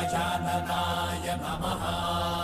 गजाननाय नमः।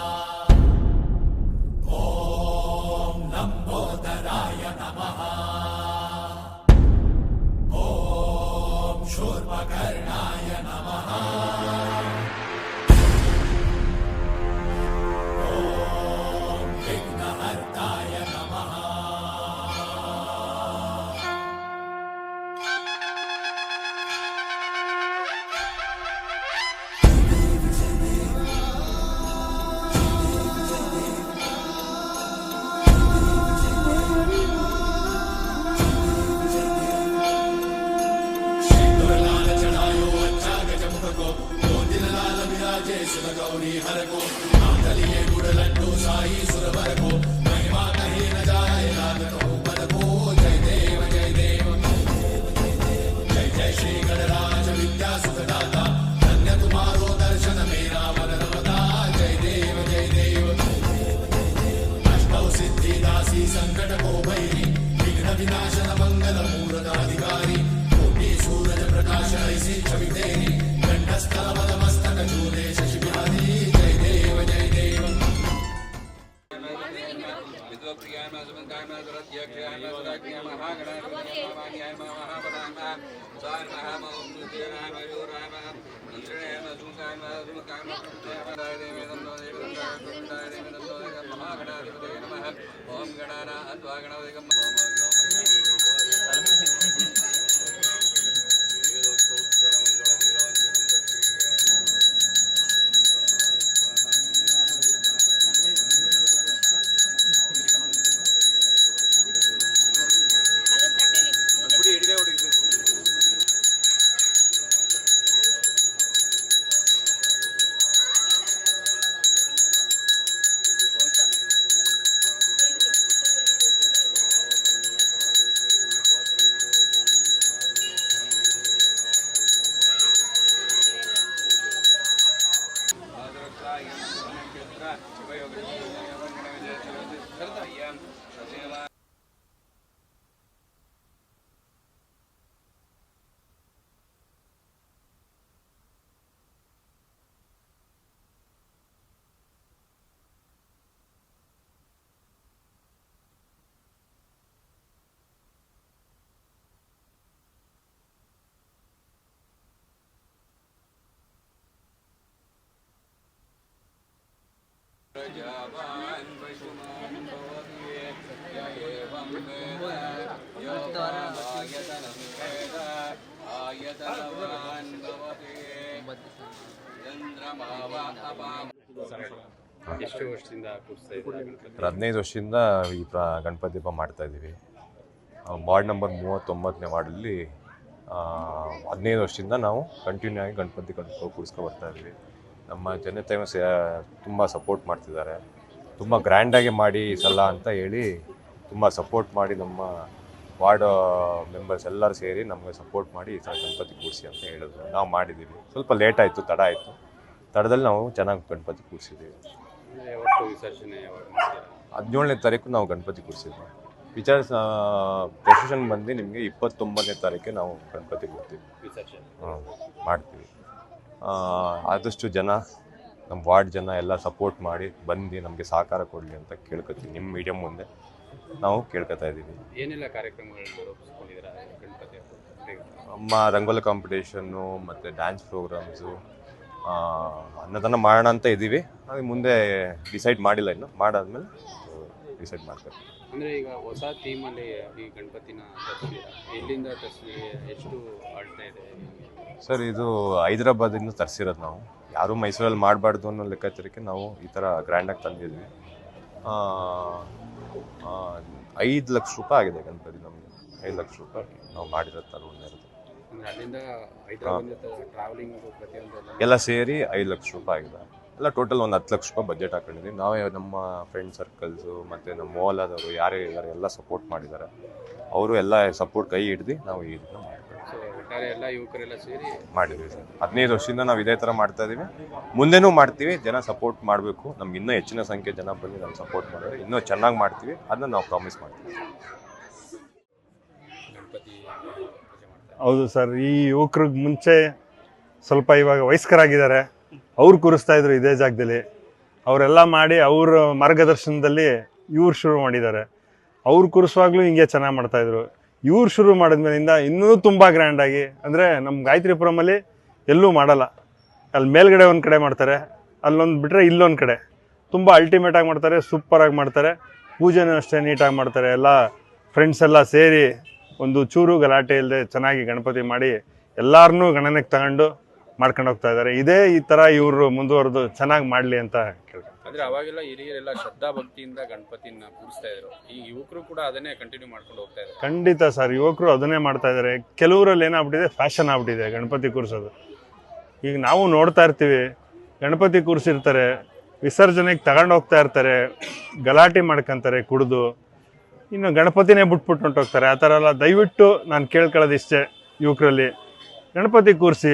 శివ గౌరీ హరకు ఆకలి ఏడుడలంటూ సాయి సురవరకు ஓம் கணானா அத்வா கணபதிகம் ஓம் प्रजावान् पशुमान् भवति य एवं वेद योगायतनं वेद आयतनवान् भवति चन्द्रमा वा अपां ಎಷ್ಟು ವರ್ಷದಿಂದ ಕೂರಿಸ್ತಾ ಇದ್ದೀರಾ ಗಣಪತಿ ಒಂದು ಹದಿನೈದು ವರ್ಷದಿಂದ ಈ ಪ್ರ ಗಣಪತಿ ಹಬ್ಬ ಮಾಡ್ತಾ ಇದ್ದೀವಿ ವಾರ್ಡ್ ನಂಬರ್ ಮೂವತ್ತೊಂಬತ್ತನೇ ವಾರ್ಡಲ್ಲಿ ಹದಿನೈದು ವರ್ಷದಿಂದ ನಾವು ಕಂಟಿನ್ಯೂ ಆಗಿ ಗಣಪತಿ ಕಟ್ಕೊ ಕೂರಿಸ್ಕೊ ಬರ್ತಾ ಇದ್ದೀವಿ ನಮ್ಮ ಜನತೆ ತುಂಬ ಸಪೋರ್ಟ್ ಮಾಡ್ತಿದ್ದಾರೆ. ತುಂಬ ಗ್ರ್ಯಾಂಡಾಗಿ ಮಾಡಿ ಈ ಸಲ ಅಂತ ಹೇಳಿ ತುಂಬ ಸಪೋರ್ಟ್ ಮಾಡಿ ನಮ್ಮ ವಾರ್ಡ್ ಮೆಂಬರ್ಸ್ ಎಲ್ಲರೂ ಸೇರಿ ನಮಗೆ ಸಪೋರ್ಟ್ ಮಾಡಿ ಈ ಸಲ ಗಣಪತಿ ಕೂಡಿಸಿ ಅಂತ ಹೇಳಿದ್ರು. ನಾವು ಮಾಡಿದ್ದೀವಿ. ಸ್ವಲ್ಪ ಲೇಟ್ ಆಯಿತು ತಡ ಆಯಿತು. ತಡದಲ್ಲಿ ನಾವು ಚೆನ್ನಾಗಿ ಗಣಪತಿ ಕೂರಿಸಿದ್ದೀವಿ. ಮಾಡ್ತೀರಾ? ಹದಿನೇಳನೇ ತಾರೀಕು ನಾವು ಗಣಪತಿ ಕೂರಿಸಿದ್ವಿ ವಿಚಾರ ಪ್ರೊಸೆಷನ್ ಬಂದು ನಿಮಗೆ ಇಪ್ಪತ್ತೊಂಬತ್ತನೇ ತಾರೀಕೆ ನಾವು ಗಣಪತಿ ಕೊಡ್ತೀವಿ ಹಾಂ ಮಾಡ್ತೀವಿ. ಆದಷ್ಟು ಜನ ನಮ್ಮ ವಾರ್ಡ್ ಜನ ಎಲ್ಲ ಸಪೋರ್ಟ್ ಮಾಡಿ ಬಂದು ನಮಗೆ ಸಹಕಾರ ಕೊಡಲಿ ಅಂತ ಕೇಳ್ಕೊತೀವಿ. ನಿಮ್ಮ ಮೀಡಿಯಮ್ ಮುಂದೆ ನಾವು ಕೇಳ್ಕೊತಾ ಇದ್ದೀವಿ. ಏನೆಲ್ಲ ಕಾರ್ಯಕ್ರಮಗಳನ್ನು ಅಮ್ಮ ರಂಗೋಲಿ ಕಾಂಪಿಟೇಷನ್ನು ಮತ್ತು ಡ್ಯಾನ್ಸ್ ಪ್ರೋಗ್ರಾಮ್ಸು ಅನ್ನದಾನ ಮಾಡೋಣ ಅಂತ ಇದ್ದೀವಿ. ಅದು ಮುಂದೆ ಡಿಸೈಡ್ ಮಾಡಿಲ್ಲ ಇನ್ನು. ಮಾಡಾದ್ಮೇಲೆ ಡಿಸೈಡ್ ಮಾಡ್ತಾರೆ. ಅಂದರೆ ಈಗ ಹೊಸ ಥೀಮಲ್ಲಿ ಈ ಗಣಪತಿನ ತರಿಸಿದ್ದೀರಾ ಎಲ್ಲಿಂದ ತರಿಸಿ ಎಷ್ಟು ಆಳ್ತಾ ಇದೆ? ಸರ್ ಇದು ಹೈದರಾಬಾದಿಂದ ತರಿಸಿರೋದು ನಾವು. ಯಾರೂ ಮೈಸೂರಲ್ಲಿ ಮಾಡಬಾರ್ದು ಅನ್ನೋ ಲೆಕ್ಕಾಚಾರಕ್ಕೆ ನಾವು ಈ ಥರ ಗ್ರ್ಯಾಂಡಾಗಿ ತಂದಿದ್ವಿ. ಐದು ಲಕ್ಷ ರೂಪಾಯಿ ಆಗಿದೆ ಗಣಪತಿ ನಮಗೆ. ಐದು ಲಕ್ಷ ರೂಪಾಯಿ ನಾವು ಮಾಡಿರೋ ಅಂದ್ರೆ ಅಲ್ಲಿಂದ ಟ್ರಾವೆಲಿಂಗ್ ಎಲ್ಲ ಸೇರಿ ಐದು ಲಕ್ಷ ರೂಪಾಯಿ ಆಗಿದೆ. ಎಲ್ಲ ಟೋಟಲ್ ಒಂದು ಹತ್ತು ಲಕ್ಷ ರೂಪಾಯಿ ಬಜೆಟ್ ಹಾಕೊಂಡಿದ್ವಿ. ನಾವೇ ನಮ್ಮ ಫ್ರೆಂಡ್ ಸರ್ಕಲ್ಸು ಮತ್ತು ನಮ್ಮ ಮೋಲಾದವರು ಯಾರೇ ಇದ್ದಾರೆ ಎಲ್ಲ ಸಪೋರ್ಟ್ ಮಾಡಿದ್ದಾರೆ. ಅವರು ಎಲ್ಲ ಸಪೋರ್ಟ್ ಕೈ ಹಿಡ್ದು ನಾವು ಈ ಇದನ್ನ ಮಾಡಿದ್ವಿ ಸೊ ಒಟ್ಟಾರೆ ಎಲ್ಲ ಯುವಕರೆಲ್ಲ ಸೇರಿ ಮಾಡಿದ್ವಿ ಸರ್. ಹದಿನೈದು ವರ್ಷದಿಂದ ನಾವು ಇದೇ ಥರ ಮಾಡ್ತಾ ಇದ್ದೀವಿ ಮುಂದೆನೂ ಮಾಡ್ತೀವಿ ಜನ ಸಪೋರ್ಟ್ ಮಾಡಬೇಕು. ನಮ್ಗೆ ಇನ್ನೂ ಹೆಚ್ಚಿನ ಸಂಖ್ಯೆ ಜನ ಬಂದು ನಾವು ಸಪೋರ್ಟ್ ಮಾಡಿದ್ರೆ ಇನ್ನೂ ಚೆನ್ನಾಗಿ ಮಾಡ್ತೀವಿ. ಅದನ್ನ ನಾವು ಪ್ರಾಮಿಸ್ ಮಾಡ್ತೀವಿ. ಹೌದು ಸರ್. ಈ ಯುವಕ್ರಿಗೆ ಮುಂಚೆ ಸ್ವಲ್ಪ ಇವಾಗ ವಯಸ್ಕರಾಗಿದ್ದಾರೆ. ಅವ್ರು ಕೂರಿಸ್ತಾ ಇದ್ರು ಇದೇ ಜಾಗದಲ್ಲಿ. ಅವರೆಲ್ಲ ಮಾಡಿ ಅವ್ರ ಮಾರ್ಗದರ್ಶನದಲ್ಲಿ ಇವ್ರು ಶುರು ಮಾಡಿದ್ದಾರೆ. ಅವ್ರು ಕೂರಿಸುವಾಗ್ಲೂ ಹಿಂಗೆ ಚೆನ್ನಾಗಿ ಮಾಡ್ತಾಯಿದ್ರು ಇವ್ರು ಶುರು ಮಾಡಿದ್ಮೇಲಿಂದ ಇನ್ನೂ ತುಂಬ ಗ್ರ್ಯಾಂಡಾಗಿ ಅಂದರೆ ನಮ್ಮ ಗಾಯತ್ರಿಪುರಮಲ್ಲಿ ಎಲ್ಲೂ ಮಾಡಲ್ಲ. ಅಲ್ಲಿ ಮೇಲ್ಗಡೆ ಒಂದು ಕಡೆ ಮಾಡ್ತಾರೆ, ಅಲ್ಲೊಂದು ಬಿಟ್ಟರೆ ಇಲ್ಲೊಂದು ಕಡೆ. ತುಂಬ ಅಲ್ಟಿಮೇಟಾಗಿ ಮಾಡ್ತಾರೆ ಸೂಪರಾಗಿ ಮಾಡ್ತಾರೆ. ಪೂಜೆನೂ ಅಷ್ಟೇ ನೀಟಾಗಿ ಮಾಡ್ತಾರೆ. ಎಲ್ಲ ಫ್ರೆಂಡ್ಸ್ ಎಲ್ಲ ಸೇರಿ ಒಂದು ಚೂರು ಗಲಾಟೆ ಇಲ್ಲದೆ ಚೆನ್ನಾಗಿ ಗಣಪತಿ ಮಾಡಿ ಎಲ್ಲರನ್ನೂ ಗಣನೆಗೆ ತಗೊಂಡು ಮಾಡ್ಕೊಂಡು ಹೋಗ್ತಾ ಇದ್ದಾರೆ. ಇದೇ ಈ ಥರ ಇವರು ಮುಂದುವರೆದು ಚೆನ್ನಾಗಿ ಮಾಡಲಿ ಅಂತ ಕೇಳ್ತಾರೆ ಅಂದ್ರೆ ಅವಾಗೆಲ್ಲ ಹಿರಿಯರೆಲ್ಲ ಶ್ರದ್ಧಾ ಭಕ್ತಿಯಿಂದ ಗಣಪತಿನ ಪೂಜಿಸ್ತಾ ಇದ್ರು. ಈ ಯುವಕರು ಕೂಡ ಅದನ್ನೇ ಕಂಟಿನ್ಯೂ ಮಾಡ್ಕೊಂಡು ಹೋಗ್ತಾ ಇದ್ದಾರೆ. ಖಂಡಿತ ಸರ್ ಯುವಕರು ಅದನ್ನೇ ಮಾಡ್ತಾ ಇದ್ದಾರೆ. ಕೆಲವರಲ್ಲಿ ಏನಾಗ್ಬಿಟ್ಟಿದೆ ಫ್ಯಾಷನ್ ಆಗ್ಬಿಟ್ಟಿದೆ ಗಣಪತಿ ಕೂರಿಸೋದು. ಈಗ ನಾವು ನೋಡ್ತಾ ಇರ್ತೀವಿ ಗಣಪತಿ ಕೂರಿಸಿರ್ತಾರೆ ವಿಸರ್ಜನೆಗೆ ತಗೊಂಡು ಹೋಗ್ತಾ ಇರ್ತಾರೆ ಗಲಾಟೆ ಮಾಡ್ಕೊಂತಾರೆ ಕುಡಿದು. ಇನ್ನು ಗಣಪತಿನೇ ಬಿಟ್ಬಿಟ್ಟು ಹೊಂಟೋಗ್ತಾರೆ ಆ ಥರ ಎಲ್ಲ ದಯವಿಟ್ಟು ನಾನು ಕೇಳ್ಕೊಳ್ಳೋದು ಇಷ್ಟೇ ಯುವಕರಲ್ಲಿ. ಗಣಪತಿ ಕೂರಿಸಿ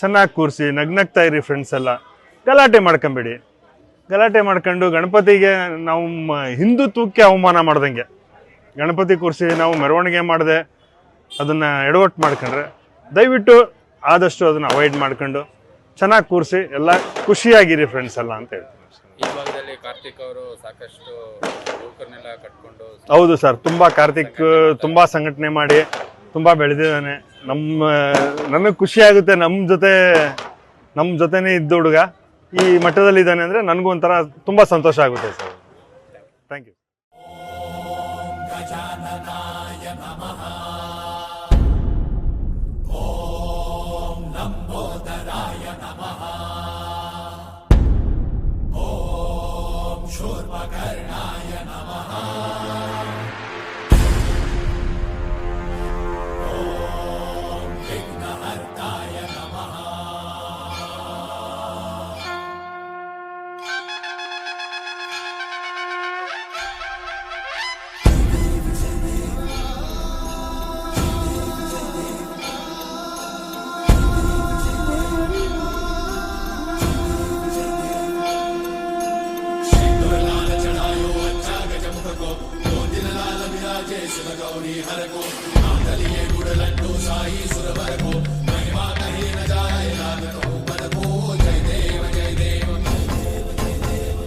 ಚೆನ್ನಾಗಿ ಕೂರಿಸಿ ನಗ್ನಗ್ತಾ ಇರಿ ಫ್ರೆಂಡ್ಸ್ ಎಲ್ಲ. ಗಲಾಟೆ ಮಾಡ್ಕೊಂಬೇಡಿ. ಗಲಾಟೆ ಮಾಡ್ಕೊಂಡು ಗಣಪತಿಗೆ ನಾವು ಹಿಂದುತ್ವಕ್ಕೆ ಅವಮಾನ ಮಾಡ್ದಂಗೆ. ಗಣಪತಿ ಕೂರಿಸಿ ನಾವು ಮೆರವಣಿಗೆ ಮಾಡಿದೆ ಅದನ್ನು ಎಡವಟ್ಟು ಮಾಡ್ಕೊಂಡ್ರೆ ದಯವಿಟ್ಟು ಆದಷ್ಟು ಅದನ್ನು ಅವಾಯ್ಡ್ ಮಾಡ್ಕೊಂಡು ಚೆನ್ನಾಗಿ ಕೂರಿಸಿ ಎಲ್ಲ ಖುಷಿಯಾಗಿರಿ ಫ್ರೆಂಡ್ಸ್ ಎಲ್ಲ ಅಂತ ಹೇಳ್ತೀನಿ. ಈ ಭಾಗದಲ್ಲಿ ಕಾರ್ತಿಕ್ ಅವರು ಸಾಕಷ್ಟು ಯುವಕರನ್ನೆಲ್ಲ ಕಟ್ಕೊಂಡು ಹೌದು ಸರ್ ತುಂಬ ಕಾರ್ತಿಕ್ ತುಂಬ ಸಂಘಟನೆ ಮಾಡಿ ತುಂಬ ಬೆಳೆದಿದ್ದಾನೆ. ನಮ್ಮ, ನನಗೆ ಖುಷಿ ಆಗುತ್ತೆ ನಮ್ಮ ಜೊತೆ ನಮ್ಮ ಜೊತೆನೇ ಇದ್ದ ಹುಡುಗ ಈ ಮಟ್ಟದಲ್ಲಿ ಇದ್ದಾನೆ ಅಂದರೆ ನನಗೂ ಒಂಥರ ತುಂಬ ಸಂತೋಷ ಆಗುತ್ತೆ ಸರ್. ಥ್ಯಾಂಕ್ ಯು వరకు ఆకలియే గుడలంటూ సాయి సుర వరకు మహిమా కహీన జాయ నాగతో పదకో జయ దేవ జయ దేవ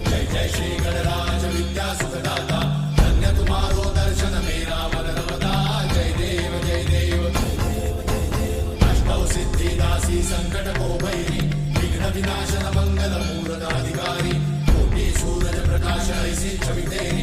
జయ జయ శ్రీ గణరాజ విద్యా సుఖదాత ధన్య తుమారో దర్శన మేరా వరదవతా జయ దేవ జయ దేవ అష్టౌ సిద్ధి దాసి సంకట కో భైరి విఘ్న వినాశన మంగళ మూరదాధికారి కోటి సూరజ ప్రకాశ ఐసి చవితేరి